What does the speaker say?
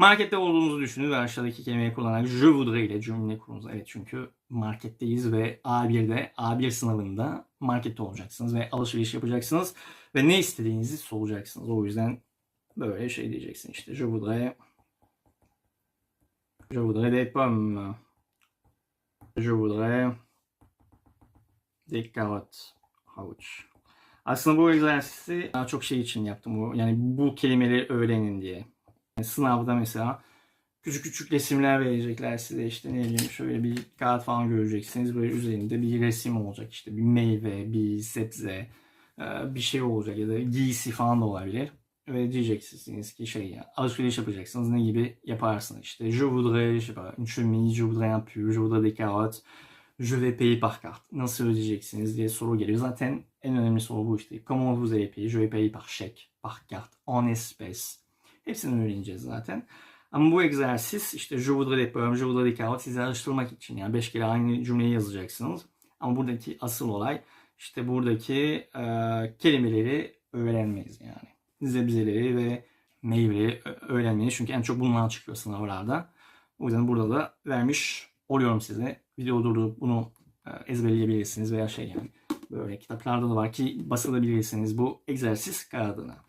Markette olduğunuzu düşünün ve aşağıdaki kelimeyi kullanarak je voudrais ile cümle kurunuz. Evet çünkü marketteyiz ve A1'de, A1 sınavında markette olacaksınız ve alışveriş yapacaksınız ve ne istediğinizi soracaksınız. O yüzden böyle şey diyeceksin işte je voudrais je voudrais des pommes. Je voudrais des carottes. Havuç. Aslında bu egzersizi daha çok şey için yaptım. Yani bu kelimeleri öğrenin diye. Yani sınavda mesela küçük küçük resimler verecekler size işte ne bileyim şöyle bir kağıt falan göreceksiniz. Böyle üzerinde bir resim olacak işte bir meyve, bir sebze, e, bir şey olacak ya da giysi falan da olabilir. Ve diyeceksiniz ki şey ya alışveriş yapacaksınız ne gibi yaparsınız işte je voudrais je sais une chemise, je voudrais un pull, je voudrais des carottes, je vais payer par carte. Nasıl ödeyeceksiniz diye soru geliyor. Zaten en önemli soru bu işte. Comment vous allez payer? Je vais payer par chèque, par carte, en espèces. Hepsini öğreneceğiz zaten. Ama bu egzersiz işte je voudrais des pommes, je voudrais des sizi alıştırmak için. Yani beş kere aynı cümleyi yazacaksınız. Ama buradaki asıl olay işte buradaki e, kelimeleri öğrenmeyiz yani. Zebzeleri ve meyveleri ö- öğrenmeyi. Çünkü en çok bunlar çıkıyor sınavlarda. O yüzden burada da vermiş oluyorum size. Video durdurup bunu e, ezberleyebilirsiniz veya şey yani böyle kitaplarda da var ki basılabilirsiniz bu egzersiz kağıdına.